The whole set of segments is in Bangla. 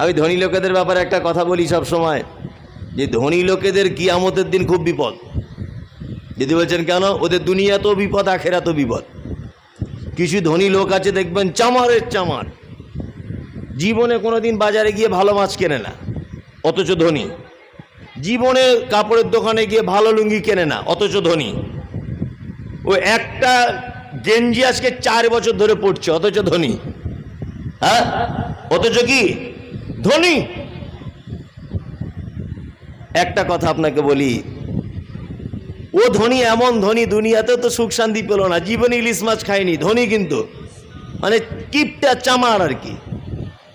আমি ধনী লোকেদের ব্যাপারে একটা কথা বলি সব সময়, যে ধনী লোকেদের কিয়ামতের দিন খুব বিপদ। যদি বলছেন, কেন? ওদের দুনিয়াতেও বিপদ, আখেরাতেও বিপদ। কিছু ধনী লোক আছে, দেখবেন চামারের চামার। জীবনে কোনো দিন বাজারে গিয়ে ভালো মাছ কেনে না, অথচ ধনী। জীবনে কাপড়ের দোকানে গিয়ে ভালো লুঙ্গি কেনে না, অথচ ধনী। ও একটা গেঞ্জি আজকে চার বছর ধরে পড়ছে অথচ ধনী। হ্যাঁ? অথচ কি? ধনী। একটা কথা আপনাকে বলি, ও ধনী, এমন ধনী দুনিয়াতে তো সুখ শান্তি পেল না। জীবনে ইলিশ মাছ খায়নি, ধনী কিন্তু। মানে কিপটা চামার আর কি।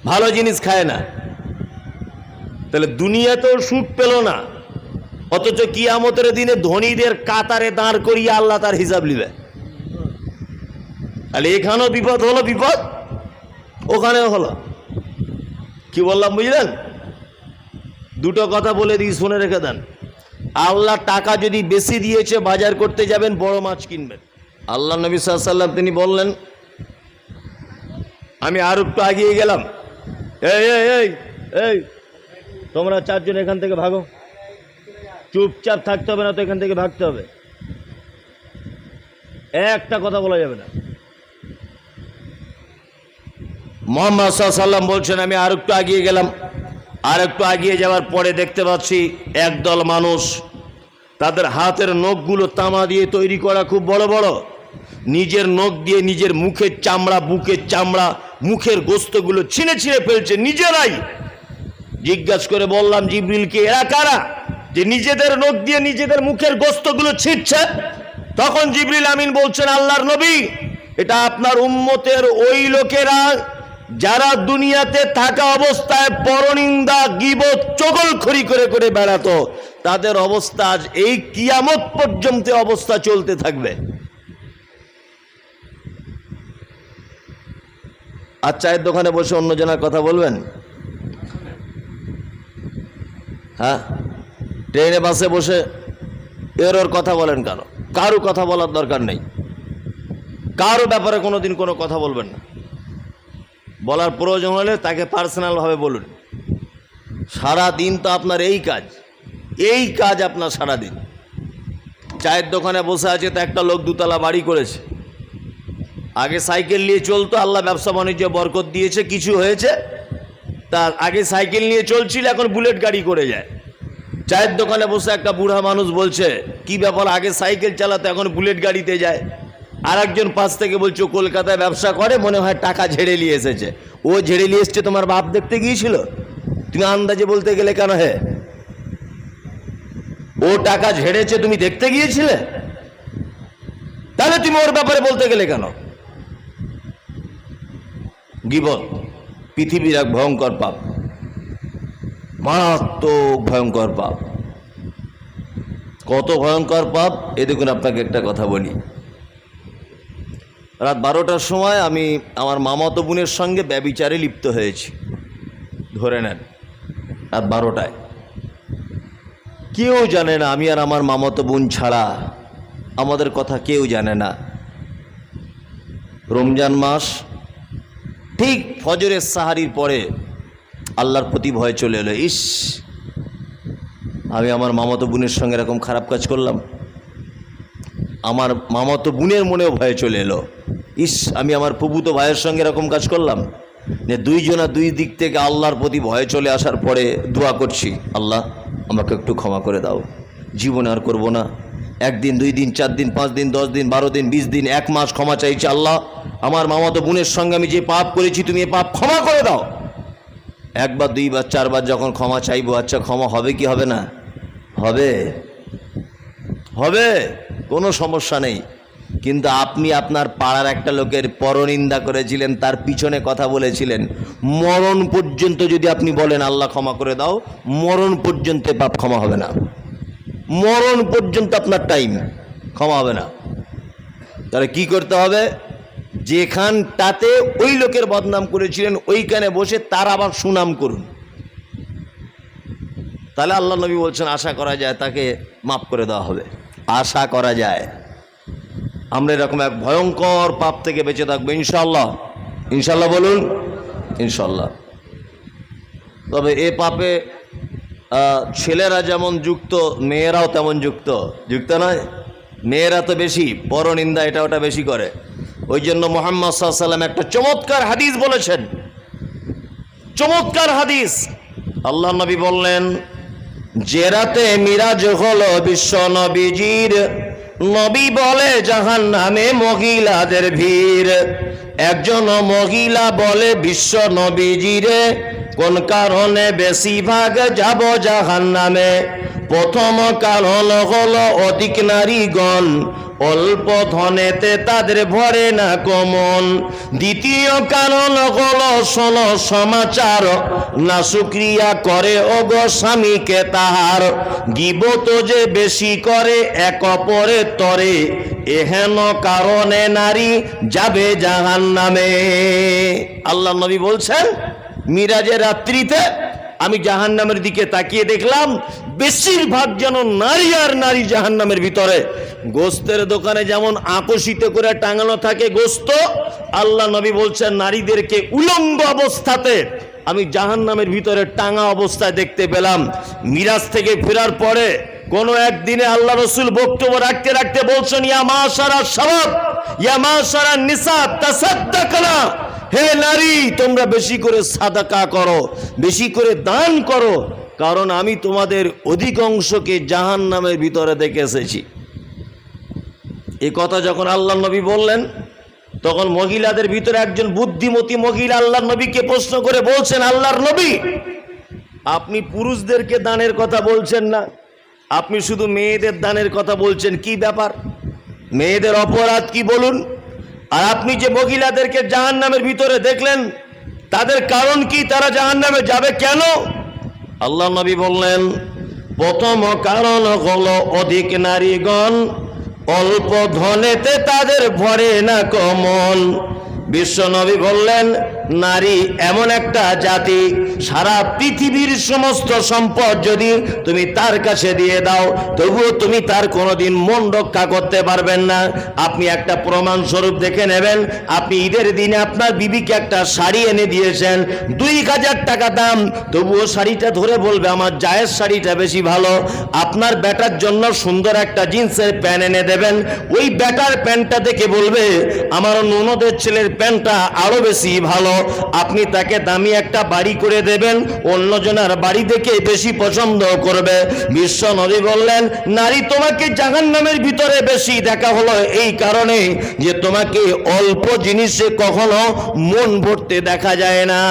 ভালো জিনিস খায় না। তাহলে দুনিয়াতেও সুখ পেল না। অথচ কিয়ামতের দিনে ধনীদের কাতারে দাঁড় করিয়ে আল্লাহ তার হিসাব নিবে। তাহলে এখানেও বিপদ হলো, বিপদ? ওখানেও হলো। কি বললাম বুঝলেন? দুটো কথা বলে দিই, শুনে রেখে দেন। আল্লাহ টাকা যদি বেশি দিয়েছে, বাজার করতে যাবেন, বড় মাছ কিনবেন। আল্লাহ নবী সাল্লাম তিনি বললেন, আমি আর একটু আগিয়ে গেলাম। এই এই এই এই, তোমরা চারজন এখান থেকে ভাগো। চুপচাপ থাকতে হবে না তো এখান থেকে ভাগতে হবে। একটা কথা বলা যাবে না। মোহাম্মদ সাল্লাম বলছেন, আমি আর একটু আগিয়ে গেলাম। আর একটু আগিয়ে যাওয়ার পরে দেখতে পাচ্ছি একদল মানুষ তাদের হাতের নখগুলো তামা দিয়ে তৈরি করা খুব বড় বড়। নিজের নখ দিয়ে নিজের মুখের চামড়া, বুকের চামড়া, মুখের গোস্তগুলো ছিঁড়ে ছিঁড়ে ফেলছে নিজেরাই। জিজ্ঞাসা করে বললাম জিবরিলকে এরা কারা? যে নিজেদের নখ দিয়ে নিজেদের মুখের গোস্তগুলো ছিঁড়ছে। তখন জিবরিল আমিন বলছেন, আল্লাহর নবী, এটা আপনার উম্মতের ওই লোকেরা যারা দুনিয়াতে থাকা অবস্থায় পরনিন্দা, গিবত, চগলখড়ি করে করে বেড়াতো, তাদের অবস্থা আজ এই কিয়ামত পর্যন্ত অবস্থা চলতে থাকবে। আর চায়ের দোকানে বসে অন্য জনের কথা বলবেন? হ্যাঁ? ট্রেনে, বাসে বসে এর ওর কথা বলেন কেন? কারও কথা বলার দরকার নেই। কারও ব্যাপারে কোনো দিন কোনো কথা বলবেন না। বলার প্রয়োজন হলে তাকে পার্সোনালভাবে বলুন। সারা দিন তো আপনার এই কাজ। এই কাজ আপনার সারা দিন। চায়ের দোকানে বসে আছে তো একটা লোক দুতলা বাড়ি করেছে। আগে সাইকেল নিয়ে চলতো, আল্লাহ ব্যবসা বাণিজ্য বরকত দিয়েছে, কিছু হয়েছে। তার আগে সাইকেল নিয়ে চলছিল, এখন বুলেট গাড়ি করে যায়। চায়ের দোকানে বসে একটা বুড়া মানুষ বলছে, কি ব্যাপার, আগে সাইকেল চালাতো, এখন বুলেট গাড়িতে যায়? আর একজন পাশ থেকে বলছে কলকাতায় ব্যবসা করে, মনে হয় টাকা ঝেড়ে নিয়ে এসেছে। ও ঝেড়ে নিয়ে এসছে তোমার বাপ দেখতে গিয়েছিল? তুমি আন্দাজে বলতে গেলে কেন হে? ও টাকা ঝেড়েছে, তুমি দেখতে গিয়েছিলে? তাহলে তুমি ওর ব্যাপারে বলতে গেলে কেন? গিবত, পৃথিবীর এক ভয়ঙ্কর পাপ। মারাত্মক ভয়ঙ্কর পাপ। কত ভয়ঙ্কর পাপ? এ দেখুন, আপনাকে একটা কথা বলি। রাত বারোটার সময় আমি আমার মামাতো বোনের সঙ্গে ব্যবিচারে লিপ্ত হয়েছি। ধরে নেন, রাত বারোটায়। কেউ জানে না, আমি আর আমার মামাতো বোন ছাড়া আমাদের কথা কেউ জানে না। রমজান মাস, ঠিক ফজরের সাহারির পরে আল্লাহর প্রতি ভয় চলে এলো। ইস, আমি আমার মামাতো বোনের সঙ্গে এরকম খারাপ কাজ করলাম। আমার মামাতো বোনের মনেও ভয় চলে এলো। ইস, আমি আমার প্রভূত ভাইয়ের সঙ্গে এরকম কাজ করলাম? যে দুইজনা দুই দিক থেকে আল্লাহর প্রতি ভয় চলে আসার পরে দোয়া করছি। আল্লাহ, আমাকে একটু ক্ষমা করে দাও। জীবনে আর করব না। একদিন, দুই দিন, চার দিন, পাঁচ দিন, দশ দিন, বারো দিন, বিশ দিন, এক মাস ক্ষমা চাইছি আল্লাহ। আমার মামাতো বোনের সঙ্গে আমি যে পাপ করেছি, তুমি এ পাপ ক্ষমা করে দাও। একবার, দুইবার, চারবার যখন ক্ষমা চাইব আচ্ছা ক্ষমা হবে কি হবে না? হবে। হবে। কোনো সমস্যা নেই। কিন্তু আপনি আপনার পাড়ার একটা লোকের পরনিন্দা করেছিলেন, তার পিছনে কথা বলেছিলেন। মরণ পর্যন্ত যদি আপনি বলেন, আল্লাহ ক্ষমা করে দাও, মরণ পর্যন্ত পাপ ক্ষমা হবে না। মরণ পর্যন্ত আপনার টাইম ক্ষমা হবে না। তাহলে কি করতে হবে? যেখানটাতে ওই লোকের বদনাম করেছিলেন, ওইখানে বসে তার আবার সুনাম করুন। তাহলে আল্লাহ নবী বলছেন, আশা করা যায় তাকে মাফ করে দেওয়া হবে। আশা করা যায়। আমরা এরকম এক ভয়ঙ্কর পাপ থেকে বেঁচে থাকব ইনশাল্লাহ ইনশাল্লাহ বলুন ইনশাল্লাহ তবে এ পাপে ছেলেরা যেমন যুক্ত, মেয়েরাও তেমন যুক্ত। যুক্ত নয়, মেয়েরা তো বেশি, পরনিন্দা এটা ওটা বেশি করে। ওই জন্য মোহাম্মদ সাল্লাম একটা চমৎকার হাদিস বলেছেন। চমৎকার হাদিস। আল্লাহ নবী বললেন যে রাতে মিরাজ হলো বিশ্ব নবীজির, নবী বলে জাহান নামে মহিলাদের ভিড়। একজন মহিলা বলে বিশ্ব নবীজিরে কোন কারণে বেশিরভাগ যাব জাহান নামে প্রথম কারণ হলো অধিক নারীগণ, অল্প ধনেতে তাদের ভরে না কমন। দ্বিতীয় কারণ হলো শোনো সমাচার না সুক্রিয়া করে, ওগো স্বামীকে তাহার। গিবত যে বেশি করে, এক অপরের তরে, এহেন কারণে নারী যাবে জাহান নামে আল্লাহ নবী বলছেন মিরাজের রাত্রিতে আমি জাহান্নামের দিকে তাকিয়ে দেখলাম, বেশিরভাগ যেন নারী আর নারী জাহান্নামের ভিতরে। গোস্তের দোকানে যেমন আকর্ষিত করে টাঙানো থাকে গোস্ত, আল্লাহ নবী বলছেন, নারীদেরকে উলঙ্গ অবস্থাতে আমি জাহান্নামের ভিতরে টাঙা অবস্থায় দেখতে পেলাম। মিরাজ থেকে ফেরার পরে কোনো একদিনে আল্লাহ রসুল বক্তব্য রাখতে রাখতে বলছেন, ইয়া মা সারা সবাব ইয়া মা সারা নিসা হে নারী, তোমরা বেশি করে সাদাকা করো, বেশি করে দান করো, কারণ আমি তোমাদের অধিকাংশকে জাহান নামের ভিতরে দেখে এসেছি। এ কথা যখন আল্লাহ নবী বললেন, তখন মহিলাদের ভিতরে একজন বুদ্ধিমতী মহিলা আল্লাহ নবীকে প্রশ্ন করে বলছেন, আল্লাহর নবী, আপনি পুরুষদেরকে দানের কথা বলছেন না? আপনি শুধু মেয়েদের দানের কথা বলছেন, কি ব্যাপার? মেয়েদের অপরাধ কি বলুন? আর আপনি যে মহিলাদেরকে জাহান নামের ভিতরে দেখলেন, তাদের কারণ কি? তারা জাহান নামে যাবে কেন? আল্লাহ নবী বললেন, প্রথম কারণ হল অধিক নারীগণ অল্প ধনেতে তাদের ভরে না কমন। বিশ্বনবী বললেন নারী এমন একটা জাতি, সারা পৃথিবীর সমস্ত সম্পদ যদি তুমি তার কাছে দিয়ে দাও, তবুও তুমি তার কোনোদিন মন রক্ষা করতে পারবেন না। আপনি একটা প্রমাণ স্বরূপ দেখে নেবেন, আপনি ঈদের দিনে আপনার বিবিকে একটা শাড়ি এনে দিয়েছেন, দুই হাজার টাকা দাম। তবুও শাড়িটা ধরে বলবে, আমার জায়ের শাড়িটা বেশি ভালো। আপনার ব্যাটার জন্য সুন্দর একটা জিন্সের প্যান্ট এনে দেবেন। ওই ব্যাটার প্যান্টটা দেখে বলবে, আমার ননদের ছেলের প্যান্টটা আরও বেশি ভালো। আপনি তাকে দামি একটা বাড়ি করে দেবেন, অন্যজনের বাড়ি দেখে বেশি পছন্দ করবে। বিশ্ব নবী বললেন, নারী তোমাকে জাহান নামের ভিতরে বেশি দেখা হলো এই কারণে যে তোমাকে অল্প জিনিসে কখনো মন ভরতে দেখা যায় না।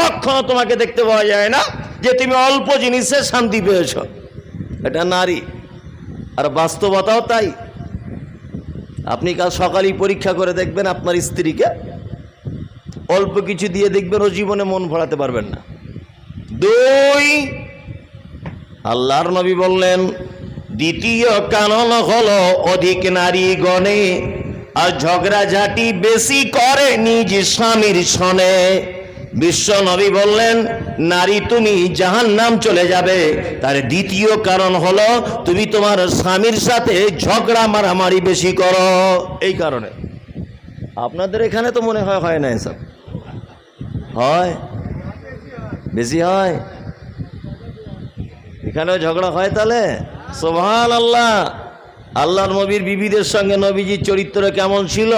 কখনো তোমাকে দেখতে পাওয়া যায় না যে তুমি অল্প জিনিসে শান্তি পেয়েছ। এটা নারী, আর বাস্তবতাও তাই। আপনি কাল সকালেই পরীক্ষা করে দেখবেন আপনার স্ত্রীকে। অল্প কিছু দিয়ে দেখবেন ও জীবনে মন ভরাতে পারবেন না। দুই, আল্লাহর নবী বললেন, দ্বিতীয় কারণ হলো অধিক নারী গণে আর ঝগড়া ঝগড়াঝাটি বেশি করে নিজ স্বামীর সনে। বিশ্ব নবী বললেন, নারী তুমি জাহান নাম চলে যাবে। তার দ্বিতীয় কারণ হলো তুমি তোমার স্বামীর সাথে ঝগড়া মারামারি বেশি করো। এই কারণে। আপনাদের এখানে তো মনে হয় হয় না এসব। হয়? বেশি হয়? এখানেও ঝগড়া হয় তাহলে? সোভান আল্লাহ আল্লাহর নবীর বিবিদের সঙ্গে নবীজির চরিত্র কেমন ছিল?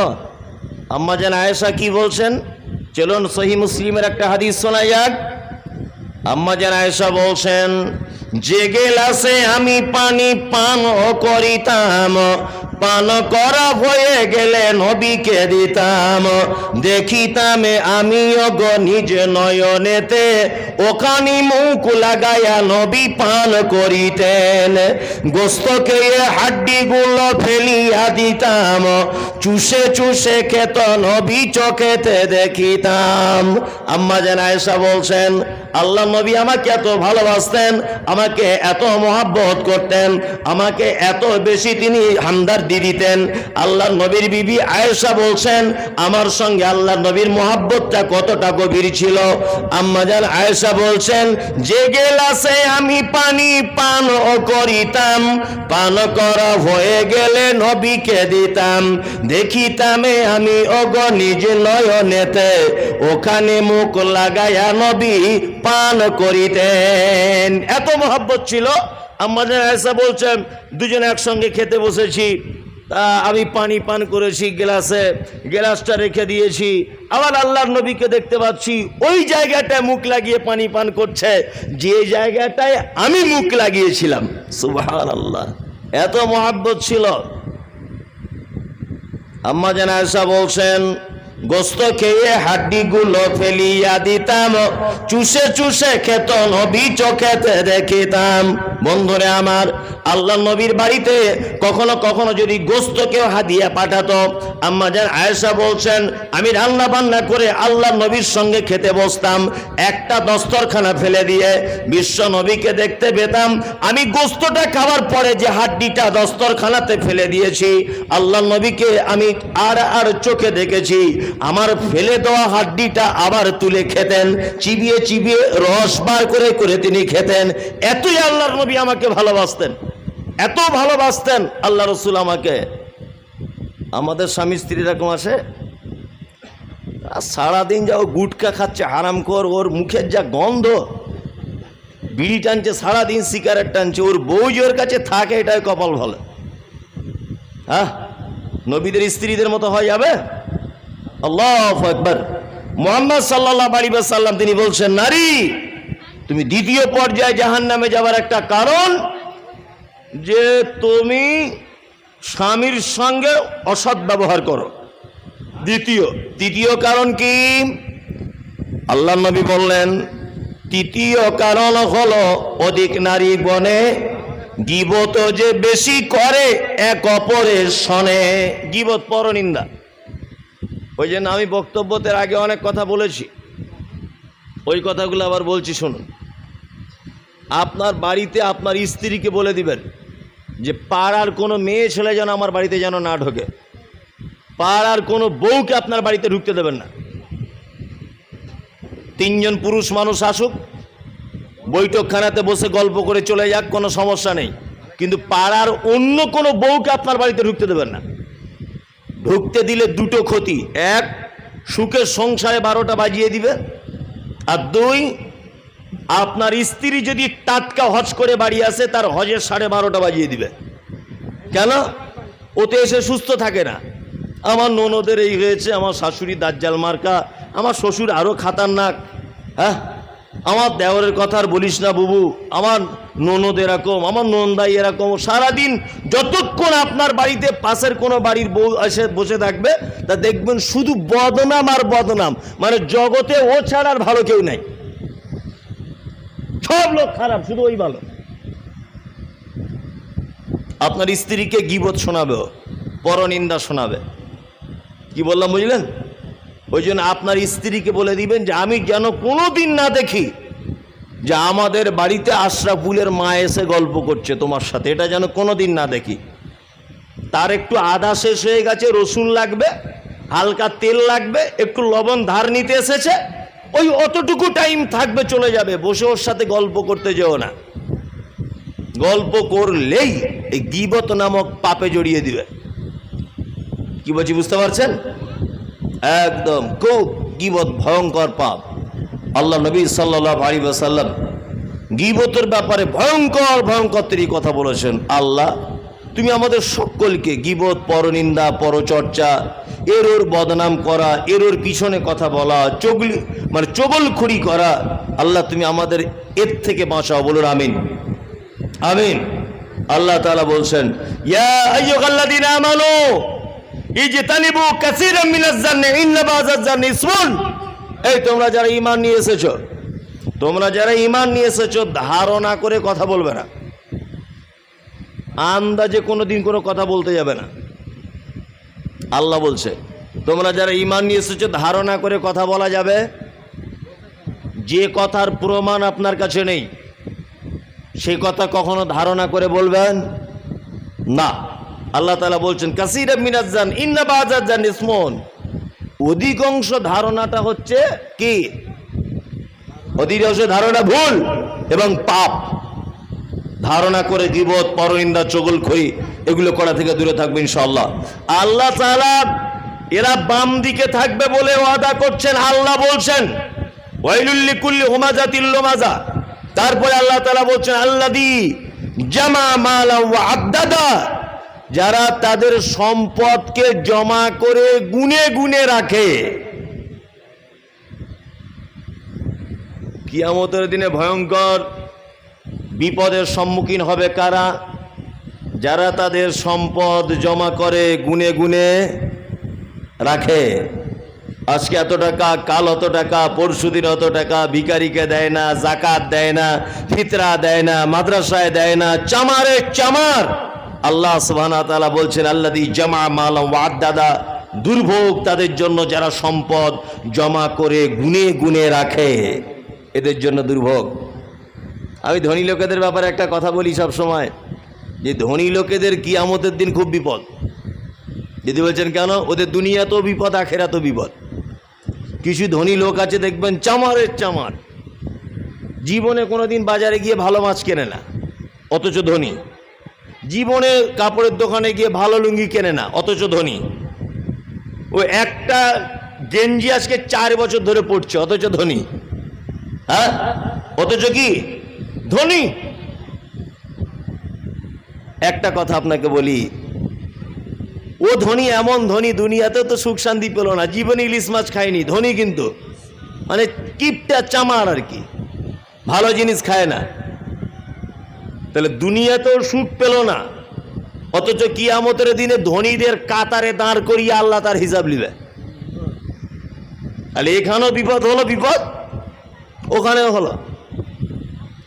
আম্মা যেন আয়েশা কি বলছেন? চলুন সহি মুসলিমের একটা হাদিস শোনা যাক। আম্মা যেন আয়েশা বলছেন যে গেলাসে আমি পানি পান করিতাম। পান করা হয়ে গেলে নবীকে দিতাম। দেখিতাম, আমিও গো নিজ নয়নেতে ওখানি মুখ লাগায়া নবী পান করিতেন। গোস্তকে হাড্ডি হাড্ডিগুলো ফেলিয়া দিতাম। চুষে চুষে খেত নবী চোখেতে দেখিতাম। আম্মা যেন আয়েশা বলছেন, আল্লাহ নবী আমাকে এত ভালোবাসতেন, আমাকে এত মহাব্বত করতেন, আমাকে এত বেশি তিনি হামদার হাড্ডি দিতেন। আল্লাহ নবীর বিবি আয়েশা বলছেন, আমার সঙ্গে আল্লাহ নবীর মোহাব্বতটা কতটা গভীর ছিল। আম্মাজান আয়েশা বলছেন, যে গেলাসে আমি পানি পান ও করিতাম, পান করা হয়ে গেলে নবীকে দিতাম। দেখিতামে আমি অগ নিজ নয়নেতে, ওখানে মুখ লাগাইয়া নবী পান করিতেন। এত মহব্বত ছিল। আমাদের আয়সা বলছেন, দুজনে একসঙ্গে খেতে বসেছি। তা আমি পানি পান করেছি, গ্লাসে, গ্লাসটা রেখে দিয়েছি। আবার আল্লাহর নবীকে দেখতে পাচ্ছি, ওই জায়গাটায় মুখ লাগিয়ে পানি পান করছে। যে জায়গাটায় আমি মুখ লাগিয়েছিলাম। সুবহান আল্লাহ এত মহাব্বত ছিল। আম্মা জানা বলছেন গোস্ত খেয়ে হাড্ডিগুলো ফেলিয়া দিতাম। চুষে চুষে খেত নবী চোখেতে দেখিতাম। বন্ধুরে আমার, আল্লাহ নবীর বাড়িতে কখনো কখনো যদি গোস্ত কেউ হাদিয়া পাঠাতো, আম্মা জান আয়েশা বলছেন, আমি রান্না বান্না করে আল্লাহ নবীর সঙ্গে খেতে বসতাম, একটা দস্তরখানা ফেলে দিয়ে বিশ্ব নবীকে দেখতে পেতাম। আমি গোস্তটা খাওয়ার পরে যে হাড্ডিটা দস্তরখানাতে ফেলে দিয়েছি, আল্লাহ নবীকে আমি আর আর চোখে দেখেছি। আমার ফেলে দেওয়া হাড্ডিটা আবার তুলে খেতেন। চিবিয়ে চিবিয়ে রস বার করে করে তিনি খেতেন। এতই আল্লাহর নবী আমাকে ভালোবাসতেন। এত ভালোবাসতেন আল্লাহ রসুল আমাকে। আমাদের স্বামী স্ত্রী এরকম আসে সারাদিন যা ও গুটকা খাচ্ছে, হারাম কর, ওর মুখের যা গন্ধ, বিড়ি টানছে, সারাদিন সিগারেট টানছে, ওর বউ ওর কাছে থাকে, এটাই কপাল ভালো। হ্যাঁ নবীদের স্ত্রীদের মতো হয়ে যাবে? আল্লাহ একবার মোহাম্মদ সাল্লাহ আলী সাল্লাম তিনি বলছেন, নারী, তুমি দ্বিতীয় পর্যায়ে জাহান নামে যাবার একটা কারণ যে তুমি স্বামীর সঙ্গে অসৎ ব্যবহার করো। দ্বিতীয়, তৃতীয় কারণ কি? আল্লাহ নবী বললেন, তৃতীয় কারণ হলো অধিক নারী বনে গিবত যে বেশি করে, এক অপরের সনে গিবত পরনিন্দা। ওই জন্য আমি বক্তব্যতের আগে অনেক কথা বলেছি। ওই কথাগুলো আবার বলছি, শুনুন। আপনার বাড়িতে আপনার স্ত্রীকে বলে দিবেন যে, পাড়ার কোনো মেয়ে ছেলে যেন আমার বাড়িতে যেন না ঢোকে। পাড়ার কোনো বউকে আপনার বাড়িতে ঢুকতে দেবেন না। তিনজন পুরুষ মানুষ আসুক, বৈঠকখানাতে বসে গল্প করে চলে যাক, কোনো সমস্যা নেই। কিন্তু পাড়ার অন্য কোনো বউকে আপনার বাড়িতে ঢুকতে দেবেন না। ঢুকতে দিলে দুটো ক্ষতি। এক, সুখের সংসারে বারোটা বাজিয়ে দিবে। আর দুই, আপনার স্ত্রী যদি টাটকা হজ করে বাড়ি আসে, তার হজের সাড়ে বারোটা বাজিয়ে দিবে। কেন? ওতে এসে সুস্থ থাকে না। আমার ননদের এই হয়েছে, আমার শাশুড়ি দাজ্জাল মার্কা, আমার শ্বশুর আরও খাতারনাক হ্যাঁ? আমার দেওরের কথা আর বলিস না, বুবু। আমার ননদ এরকম, আমার নন্দাই এরকম। সারাদিন যতক্ষণ আপনার বাড়িতে পাশের কোনো বাড়ির বউ এসে বসে থাকবে, তা দেখবেন শুধু বদনাম আর বদনাম। মানে জগতে ও ছাড়া আর ভালো কেউ নাই। সব লোক খারাপ, শুধু ওই ভালো। আপনার স্ত্রীকে গিবত শোনাবে, পরনিন্দা শোনাবে। কি বললাম বুঝলেন? ওই জন্য আপনার স্ত্রীকে বলে দিবেন যে, আমি যেন কোনো দিন না দেখি যে আমাদের বাড়িতে আশরাফুলের মা এসে গল্প করছে তোমার সাথে, এটা যেন কোনো দিন না দেখি। তার একটু আদা শেষ হয়ে গেছে, রসুন লাগবে, হালকা তেল লাগবে, একটু লবণ ধার নিতে এসেছে, ওই অতটুকু টাইম থাকবে, চলে যাবে, বসে ওর সাথে গল্প করতে যেও না। গল্প করলেই এই গিবত নামক পাপে জড়িয়ে দিবে। কি বলছি, বুঝতে পারছেন? একদম, খুব গিবত, ভয়ঙ্কর পাপ। আল্লাহ নবী সাল্লাহ আলী সাল্লাম গিবতের ব্যাপারে ভয়ঙ্কর ভয়ঙ্কর তিনি কথা বলেছেন, আল্লাহ, তুমি আমাদের সকলকে গিবত, পরনিন্দা, পরচর্চা ওর বদনাম করা এর ওর পিছনে কথা বলা, চগলি মানে চগলখড়ি করা, আল্লাহ, তুমি আমাদের এর থেকে বাঁচাও। বলুন, আমিন। আমিন। আল্লাহ তাআলা বলছেন, ইয়া এই, তোমরা যারা ইমান নিয়ে এসেছ, তোমরা যারা ইমান নিয়ে এসেছ, ধারণা করে কথা বলবে না। আন্দাজে কোনো দিন কোনো কথা বলতে যাবে না। আল্লাহ বলছে, তোমরা যারা ইমান নিয়ে এসেছ, ধারণা করে কথা বলা যাবে। যে কথার প্রমাণ আপনার কাছে নেই, সেই কথা কখনো ধারণা করে বলবেন না। আল্লাহ তালা বলছেন কাসির মিনাজান ইন্না বাজান ইসমন। অধিকাংশ ধারণাটা হচ্ছে কি? অধিকাংশ ধারণা ভুল এবং পাপ। ধারণা করে গিবত, পরনিন্দা, চগল, খই, এগুলো করা থেকে দূরে থাকবে ইনশাআল্লাহ। আল্লাহ এরা বাম দিকে থাকবে বলে ওয়াদা করছেন, আল্লাহ বলছেন লুমাজা। তারপরে আল্লাহ তাআলা বলছেন আল্লাদি জামা মালা ওয়া আদ্দাদা। যারা তাদের সম্পদকে জমা করে গুনে গুনে রাখে। কিয়ামতের দিনে ভয়ঙ্কর বিপদের সম্মুখীন হবে কারা? যারা তাদের সম্পদ জমা করে গুনে গুনে রাখে। আজকে এত টাকা, কাল অত টাকা পরশুদিন অত টাকা, ভিকারিকে দেয় না, জাকাত দেয় না, ফিতরা দেয় না, মাদ্রাসায় দেয় না, চামারে চামার। আল্লাহ তাআলা বলছেন আল্লাদি জামা মালা ওয়াদাদা দুর্ভোগ তাদের জন্য যারা সম্পদ জমা করে গুনে গুনে রাখে, এদের জন্য দুর্ভোগ। আমি ধনী লোকেদের ব্যাপারে একটা কথা বলি সব সময়, যে ধনী লোকেদের কিয়ামতের দিন খুব বিপদ। যদি বলছেন, কেন? ওদের দুনিয়াতেও বিপদ আখেরাতেও বিপদ। কিছু ধনী লোক আছে, দেখবেন চামারের চামার। জীবনে কোনোদিন বাজারে গিয়ে ভালো মাছ কেনে না, অথচ ধনী। জীবনে কাপড়ের দোকানে গিয়ে ভালো লুঙ্গি কেনে না, অথচ ধনী। ও একটা গেঞ্জি আজকে চার বছর ধরে পড়ছে অথচ ধনী। হ্যাঁ? অথচ কি? ধনী। একটা কথা আপনাকে বলি, ও ধনী এমন ধনী দুনিয়াতে তো সুখ শান্তি পেল না, জীবনে ইলিশ মাছ খায়নি, ধনী কিন্তু। মানে কিপটা চামার আর কি, ভালো জিনিস খায় না। তাহলে দুনিয়াতেও সুখ পেল না। অথচ কিয়ামতের দিনে ধনীদের কাতারে দাঁড় করিয়ে আল্লাহ তার হিসাব নিবে। তাহলে এখানেও বিপদ হলো, বিপদ? ওখানেও হলো।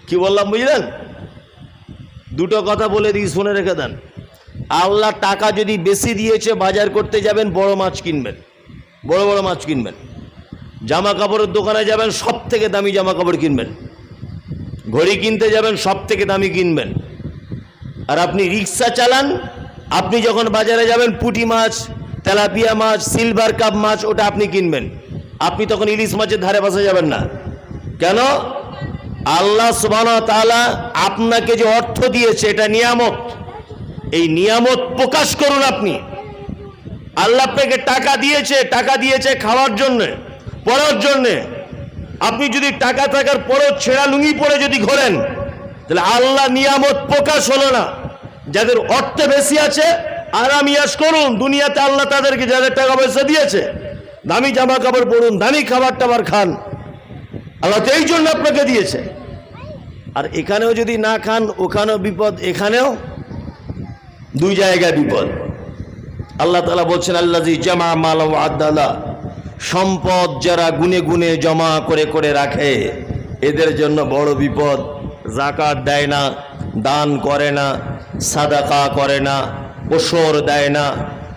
কি বললাম, বুঝলেন? দুটো কথা বলে দিই, শুনে রেখে দেন। আল্লাহ টাকা যদি বেশি দিয়েছে, বাজার করতে যাবেন, বড় মাছ কিনবেন। বড় বড় মাছ কিনবেন। জামা কাপড়ের দোকানে যাবেন সব থেকে দামি জামা কাপড় কিনবেন। ঘড়ি কিনতে যাবেন সব থেকে দামি কিনবেন। আর আপনি রিক্সা চালান, আপনি যখন বাজারে যাবেন, পুঁটি মাছ, তেলাপিয়া মাছ, সিলভার কাপ মাছ, ওটা আপনি কিনবেন। আপনি তখন ইলিশ মাছের ধারে পাশে যাবেন না। কেন? আল্লাহ সুবাহ তাআলা আপনাকে যে অর্থ দিয়েছে, এটা নিয়ামত। এই নিয়ামত প্রকাশ করুন আপনি। আল্লাহ আপনাকে টাকা দিয়েছে টাকা দিয়েছে খাওয়ার জন্য, পড়ার জন্যে। আপনি যদি টাকা থাকার পরও ছেঁড়া লুঙ্গি পরে যদি ঘোরেন, তাহলে আল্লাহ নিয়ামত প্রকাশ হলো না। যাদের অর্থ বেশি আছে আরাম ইয়াস করুন, দুনিয়াতে আল্লাহ তাদেরকে যাদের টাকা পয়সা দিয়েছে, দামি জামা কাপড় পরুন, দামি খাবার টাবার খান। আল্লাহ তো এই জন্য আপনাকে দিয়েছে। আর এখানেও যদি না খান, ওখানেও বিপদ, এখানেও দুই জায়গায় বিপদ। আল্লাহ তালা বলছেন আল্লাহ জামা মাল আদালা সম্পদ যারা গুনে গুনে জমা করে করে রাখে, এদের জন্য বড় বিপদ। জাকাত দেয় না, দান করে না, সাদাকা করে না ওসর দেয় না,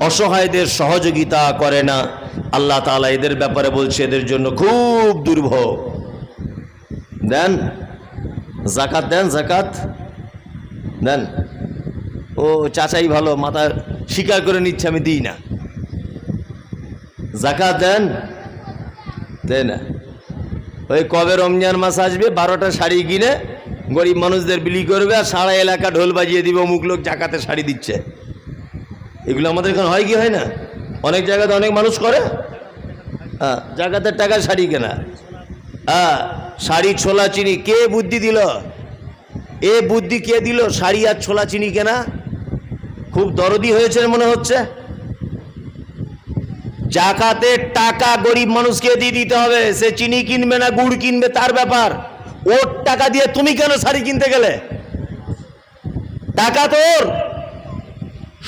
অসহায়দের সহযোগিতা করে না। আল্লাহ তালা এদের ব্যাপারে বলছে, এদের জন্য খুব দুর্ভোগ। দেন জাকাত দেন জাকাত দেন। ও চাচাই ভালো, মাথা স্বীকার করে নিচ্ছে, আমি দিই না। জাকাত দেন? দেয় না। ওই কবে রমজান মাস আসবে, বারোটা শাড়ি কিনে গরিব মানুষদের বিলি করবে আর সারা এলাকা ঢোল বাজিয়ে দিবে, অমুক লোক জাকাতে শাড়ি দিচ্ছে। এগুলো আমাদের এখানে হয় কি, হয় না? অনেক জায়গাতে অনেক মানুষ করে। হ্যাঁ জাকাতের টাকা শাড়ি কেনা। হ্যাঁ শাড়ি, ছোলা, চিনি, কে বুদ্ধি দিল? এ বুদ্ধি কে দিল? শাড়ি আর ছোলা, চিনি কেনা? খুব দরদি হয়েছে মনে হচ্ছে। জাকাতের টাকা গরিব মানুষকে দিয়ে দিতে হবে। সে চিনি কিনবে না, গুড় কিনবে, তার ব্যাপার। ওর টাকা দিয়ে তুমি কেন শাড়ি কিনতে গেলে? টাকা তোর।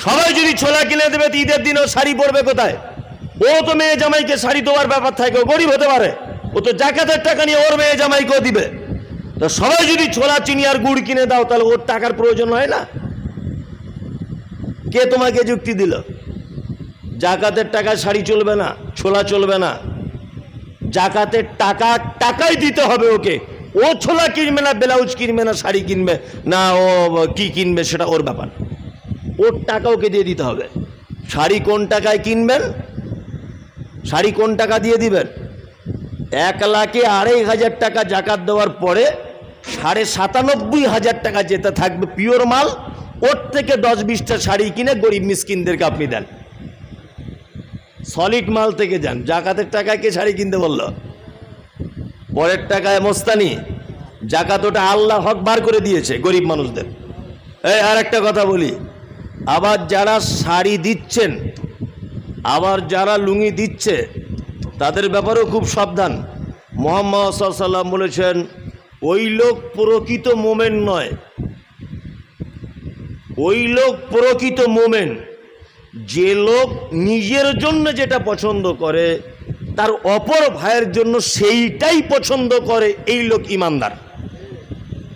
সবাই যদি ছোলা কিনে দেবে, তো ঈদের দিনও শাড়ি পরবে কোথায়? ও তো মেয়ে জামাইকে শাড়ি দেওয়ার ব্যাপার থাকে, ও গরিব হতে পারে। ও তো জাকাতের টাকা নিয়ে ওর মেয়ে জামাইকেও দিবে। তো সবাই যদি ছোলা, চিনি আর গুড় কিনে দাও, তাহলে ওর টাকার প্রয়োজন হয় না? কে তোমাকে যুক্তি দিল? জাকাতের টাকা শাড়ি চলবে না, ছোলা চলবে না। জাকাতের টাকা, টাকাই দিতে হবে ওকে। ও ছোলা কিনবে না, ব্লাউজ কিনবে না, শাড়ি কিনবে না, ও কি কিনবে সেটা ওর ব্যাপার। ওর টাকা ওকে দিয়ে দিতে হবে। শাড়ি কোন টাকায় কিনবেন? শাড়ি কোন টাকা দিয়ে দিবেন? এক লাখে আড়াই হাজার টাকা জাকাত দেওয়ার পরে সাড়ে সাতানব্বই হাজার টাকা যেতে থাকবে পিওর মাল। ওর থেকে দশ বিশটা শাড়ি কিনে গরিব মিসকিনদেরকে আপনি দেন। সলিড মাল থেকে যান। জাকাতের টাকায় কে শাড়ি কিনতে বলল? পরের টাকায় মোস্তানি। জাকাত ওটা আল্লাহ হক বার করে দিয়েছে গরিব মানুষদের। এই, আর একটা কথা বলি। আবার যারা শাড়ি দিচ্ছেন, আবার যারা লুঙ্গি দিচ্ছে, তাদের ব্যাপারেও খুব সাবধান। মোহাম্মদ সাল্লাম বলেছেন, ওই লোক প্রকৃত মোমেন নয়। ওই লোক প্রকৃত মোমেন। যে লোক নিজের জন্য যেটা পছন্দ করে, তার অপর ভাইয়ের জন্য সেইটাই পছন্দ করে, এই লোক ইমানদার।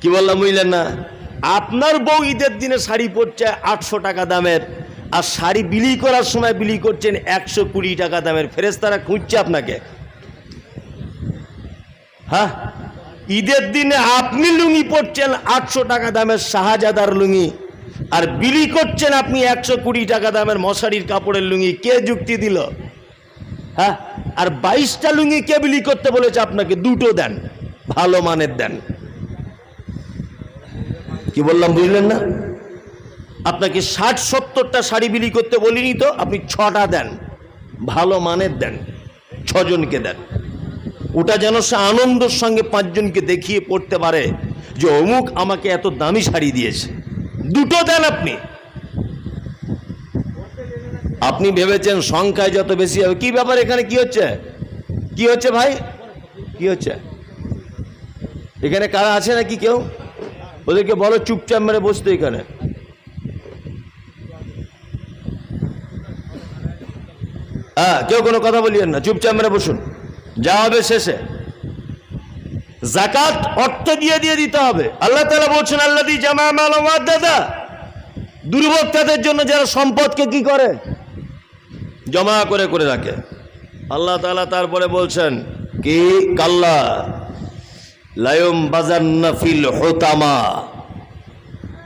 কি বললাম বুঝলেন না? আপনার বউ ঈদের দিনে শাড়ি পরছে আটশো টাকা দামের, আর শাড়ি বিলি করার সময় বিলি করছেন একশো কুড়ি টাকা দামের। ফেরেস্তারা খুঁজছে আপনাকে। হ্যাঁ? ঈদের দিনে আপনি লুঙ্গি পরছেন আটশো টাকা দামের শাহজাদার লুঙ্গি। আর বিলি করছেন আপনি একশো কুড়ি টাকা দামের মশারির কাপড়ের লুঙ্গি। কে যুক্তি দিল? হ্যাঁ? আর বাইশটা লুঙ্গি কে বিলি করতে বলেছে আপনাকে? দুটো দেন। ভালো মানের দেন। কি বললাম, বুঝলেন না? আপনাকে ষাট সত্তরটা শাড়ি বিলি করতে বলিনি তো? আপনি ছটা দেন। ভালো মানের দেন। ছজনকে দেন। ওটা যেন সে আনন্দের সঙ্গে পাঁচজনকে দেখিয়ে পড়তে পারে যে অমুক আমাকে এত দামি শাড়ি দিয়েছে। দুটো দেন আপনি। আপনি ভেবেছেন সংখ্যায় যত বেশি হবে, কি ব্যাপার এখানে কি হচ্ছে? কি হচ্ছে ভাই? কি হচ্ছে? এখানে কারা আছে নাকি কেউ? ওদেরকে বলো চুপচাপ মেরে বসতে এখানে। হ্যাঁ কেউ কোনো কথা বলিয়েন না, চুপচাপ মেরে বসুন। যা হবে শেষে। জাকাত অর্থ দিয়ে দিয়ে দিতে হবে। আল্লাহ তালা বলছেন আল্লাহ দি জামা মাল দাদা দুর্ভোক্তাদের জন্য যারা সম্পদকে কি করে? জমা করে করে রাখে। আল্লাহ তালা তারপরে বলছেন, কি? কাল্লা লায়ম বাজান্নাফিল হোতামা।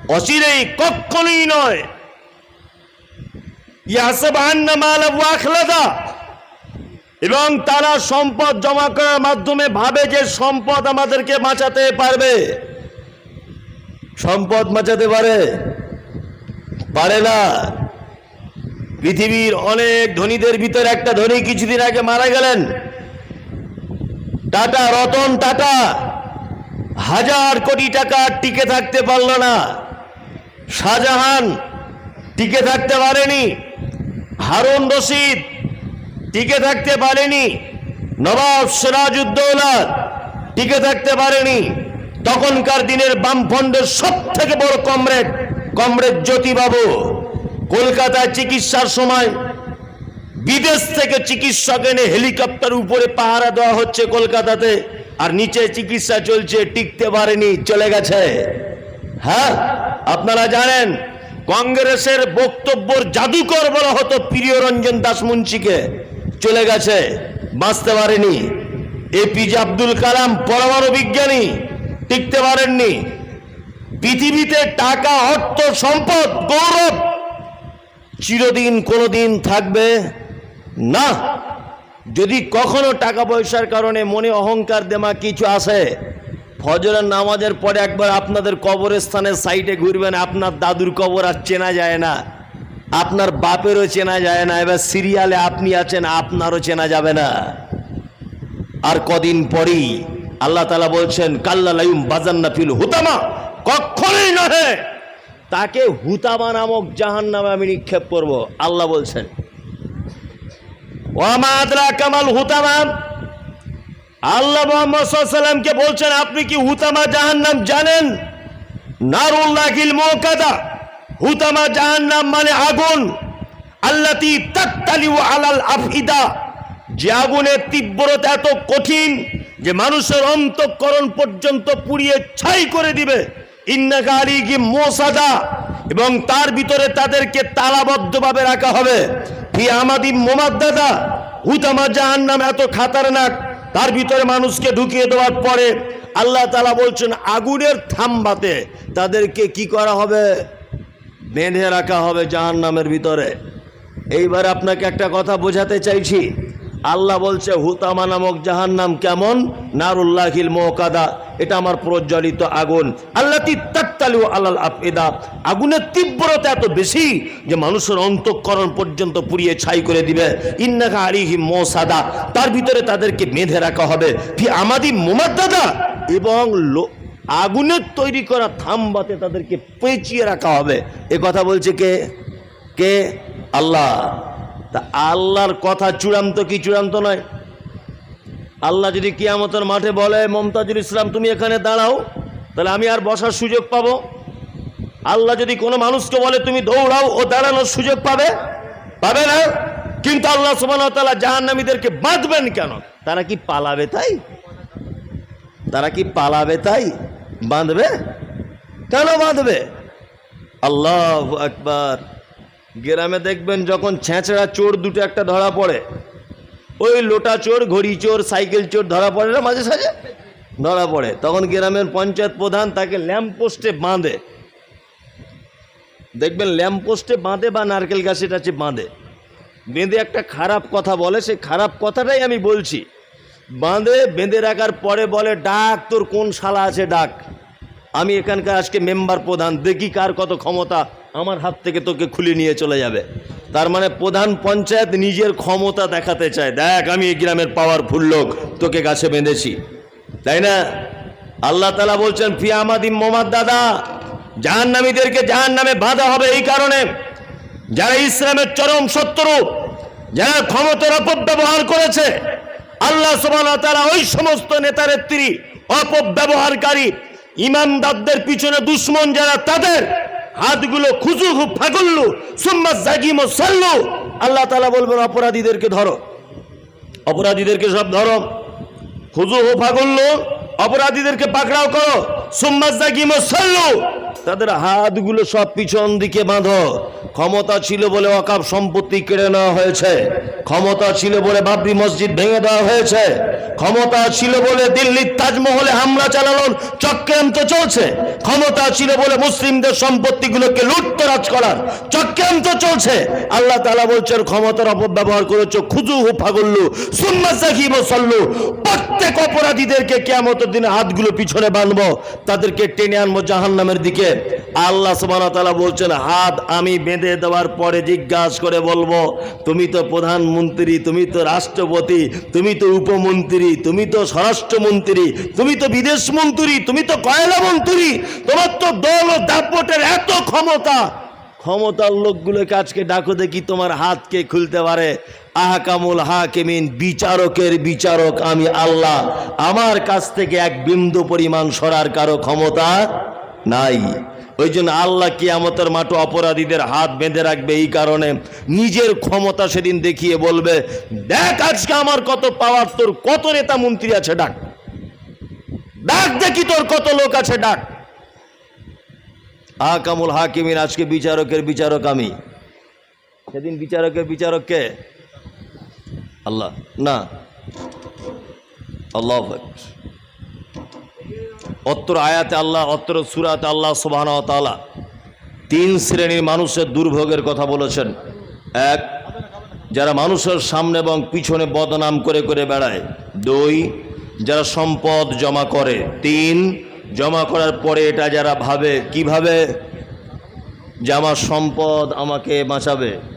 অচিরেই কখনই নয়। ইয়াসব আন্না মাল ওয়াখলাদা এবং তারা সম্পদ জমা করার মাধ্যমে ভাবে যে সম্পদ আমাদেরকে বাঁচাতে পারবে। সম্পদ বাঁচাতে পারে? পারে না। পৃথিবীর অনেক ধনীদের ভিতরে একটা ধনী কিছুদিন আগে মারা গেলেন। টাটা, রতন টাটা। হাজার কোটি টাকা টিকে থাকতে পারল না। শাহজাহান টিকে থাকতে পারেনি। হারুন রশিদ টিকে থাকতে পারেনি নবাব সিরাজউদ্দৌলা টিকে থাকতে পারেনি। তখনকার দিনের বামফ্রন্টের সব থেকে বড় কমরেড কমরেড জ্যোতিবাবু। কলকাতায় চিকিৎসার সময় বিদেশ থেকে চিকিৎসক এনে হেলিকপ্টার উপরে পাহারা দেওয়া হচ্ছে কলকাতাতে, আর নিচে চিকিৎসা চলছে, টিকতে পারেনি, চলে গেছে। হ্যাঁ আপনারা জানেন, কংগ্রেসের বক্তব্যর জাদুকর বলা হতো প্রিয় রঞ্জন দাস মুন্সিকে চলে গেছে। বাঁচতে পারেনি। এপিজে আব্দুল কালাম পরমাণু বিজ্ঞানী টিকতে পারেননি। পৃথিবীতে টাকা, অর্থ, সম্পদ, গৌরব চিরদিন কোনোদিন থাকবে না। যদি কখনো টাকা পয়সার কারণে মনে অহংকার দেমা কিছু আসে, ফজরের নামাজের পরে একবার আপনাদের কবরের কবরস্থানের সাইডে ঘুরবেন, আপনার দাদুর কবর আর চেনা যায় না। আপনার বাপেরও চেনা যায় না, এবার সিরিয়ালে আপনি আছেন, আপনারও চেনা যাবে না। আর কদিন পরেই আল্লাহ তালা বলছেন কাল্লালাইম বাজান্না ফিল হুতামা কখনোই নহে। তাকে হুতামা নামক জাহান নামে আমি নিক্ষেপ করব, আল্লাহ বলছেন। ওয়ামাদরা কামাল হুতামা। আল্লাহ মোহাম্মদ সাল্লামকে বলছেন, আপনি কি হুতামা জাহান্নাম জানেন? নারুল্লাহিল মোকাদা। হুতামা জাহান্নাম মানে আগুন। আল্লাতি তাত্তালিউ আলাল আফিদা যে আগুনের তীব্রতা এত কঠিন যে মানুষের অন্তঃকরণ পর্যন্ত পুড়িয়ে ছাই করে দিবে। ইন্নাকা আলী কি মোসাদা। এবং তার ভিতরে তাদেরকে তালাবদ্ধভাবে রাখা হবে। ফি আমাদি মোমাদ্দাদা। হুতামা জাহান্নাম এত খাতারনাক, তার ভিতরে মানুষকে ঢুকিয়ে দেওয়ার পরে আল্লাহ তালা বলছেন, আগুনের থাম্বাতে তাদেরকে কি করা হবে? বেঁধে রাখা হবে জাহান নামের ভিতরে। এইবার আপনাকে একটা কথা বোঝাতে চাইছি। আল্লাহ বলছে, হুতামা নামক জাহান নাম কেমন? নারুল্লাহিল মোকাদা এটা আমার প্রজ্বলিত আগুন। আল্লাহ তাত্তালু আল্লাহ আফেদা আগুনের তীব্রতা এত বেশি যে মানুষের অন্তঃকরণ পর্যন্ত পুড়িয়ে ছাই করে দিবে। ইন্নাকা আলিহি মোসাদা তার ভিতরে তাদেরকে বেঁধে রাখা হবে। ফি আমাদি মোমাদ্দাদা। এবং আগুনের তৈরি করা থামবাতে তাদেরকে পেঁচিয়ে রাখা হবে। এ কথা বলছে কে? কে? আল্লাহ। তা আল্লাহর কথা চূড়ান্ত কি চূড়ান্ত নয়? আল্লাহ যদি কিয়ামতের মাঠে বলে, মমতাজুল ইসলাম, তুমি এখানে দাঁড়াও, তাহলে আমি আর বসার সুযোগ পাবো। আল্লাহ যদি কোনো মানুষকে বলে, তুমি দৌড়াও, ও দাঁড়ানোর সুযোগ পাবে? পাবে না। কিন্তু আল্লাহ সুবাহ তালা জাহান্নামীদেরকে বাঁধবেন কেন? তারা কি পালাবে তাই? তারা কি পালাবে তাই? বাঁধবে? কেন বাঁধবে? আল্লাহ একবার গ্রামে দেখবেন যখন ছেঁচড়া চোর দুটো একটা ধরা পড়ে, ওই লোটা চোর, ঘড়ি চোর, সাইকেল চোর ধরা পড়ে না মাঝে সাঝে? ধরা পড়ে। তখন গ্রামের পঞ্চায়েত প্রধান তাকে ল্যাম্প পোস্টে বাঁধে। দেখবেন ল্যাম্প পোস্টে বাঁধে বা নারকেল গাছে টাছে বাঁধে। বেঁধে একটা খারাপ কথা বলে সেই খারাপ কথাটাই আমি বলছি। বাঁধে, বেঁধে রাখার পরে বলে, ডাক, তোর কোন শালা আছে, ডাক? আমি এখানকার আজকে মেম্বার প্রধান, দেখি কার কত ক্ষমতা, আমার হাত থেকে তোকে খুলে নিয়ে চলে যাবে। তার মানে প্রধান পঞ্চায়েত নিজের ক্ষমতা দেখাতে চায়। দেখ, আমি এই গ্রামের পাওয়ারফুল লোক, তোকে গাছে বেঁধেছি। তাই না? আল্লাহ তালা বলছেন ফিয়ামাদিম মোমাদ দাদা, জাহান্নামীদেরকে জাহান নামে বাধা হবে এই কারণে। যারা ইসলামের চরম শত্রু, যারা ক্ষমতার অপব্যবহার করেছে আল্লাহ সুবহানাহু তারা ওই সমস্ত নেতারেত্রী অপব্যবহারকারী, ইমানদারদের পিছনে দুশ্মন যারা, তাদের হাতগুলো খুজু ফাগুল্লু, সুম্মা জাগিম সাল্লু। আল্লাহ তালা বলবেন, অপরাধীদেরকে ধরো। অপরাধীদেরকে সব ধরো। খুজু ফাগুল্লু, অপরাধীদেরকে পাকড়াও করো। সুম্মা জাগিম সাল্লু। তাদের হাতগুলো সব পিছন দিকে বাঁধো। ক্ষমতা ছিল বলে অকাপ সম্পত্তি কেড়ে নেওয়া হয়েছে। ক্ষমতা ছিল বলে বাবরি মসজিদ ভেঙে দেওয়া হয়েছে। ক্ষমতা ছিল বলে দিল্লির তাজমহলে হামলা চালানোর চক্রান্ত চলছে। ক্ষমতা ছিল বলে মুসলিমদের সম্পত্তিগুলোকে লুটতরাজ করার চক্রান্ত চলছে। আল্লাহ তালা বলছেন, ক্ষমতার অপব্যবহার করেছ খুজু হু ফাগুল্লু, সুম্মা জাকিব সল্লু। প্রত্যেক অপরাধীদেরকে কেয়ামতের দিনে হাতগুলো পিছনে বাঁধবো। তাদেরকে টেনে আনব জাহান নামের দিকে। আল্লাহ সুবাহ বলছেন, হাত আমি বেঁধে দেওয়ার পরে জিজ্ঞাসা করে বলব, তুমি তো প্রধানমন্ত্রী, তুমি তো রাষ্ট্রপতি, তুমি তো উপমন্ত্রী, তুমি তো স্বরাষ্ট্রমন্ত্রী, তুমি তো বিদেশ মন্ত্রী তুমি তো কয়লা মন্ত্রী তোমার তো দল ও দাপটের এত ক্ষমতা। ক্ষমতার লোকগুলোকে আজকে ডাকো দেখি তোমার হাতকে খুলতে পারে। আহকামুল হাকিমিন, বিচারকের বিচারক আমি আল্লাহ। আমার কাছ থেকে এক বিন্দু পরিমাণ সরার কারও ক্ষমতা নাই। ওই জন্য আল্লাহ কিয়ামতের মাঠে অপরাধীদের হাত বেঁধে রাখবে এই কারণে। নিজের ক্ষমতা সেদিন দেখিয়ে বলবে, দেখ আজকে আমার কত পাওয়ার তোর কত নেতা মন্ত্রী আছে, ডাক। ডাক দেখি তোর কত লোক আছে, ডাক। আকামুল হাকিমিন, আজকে বিচারকের বিচারক আমি। সেদিন বিচারকের বিচারক কে? আল্লাহ, না। আল্লাহ অত্র আয়াতে আল্লাহ, অত্র সুরাতে আল্লাহ সুবাহ তালা তিন শ্রেণির মানুষের দুর্ভোগের কথা বলেছেন। এক, যারা মানুষের সামনে এবং পিছনে বদনাম করে করে বেড়ায়। দুই, যারা সম্পদ জমা করে। তিন জমা করার পরে এটা যারা ভাবে কীভাবে? যে আমার সম্পদ আমাকে বাঁচাবে।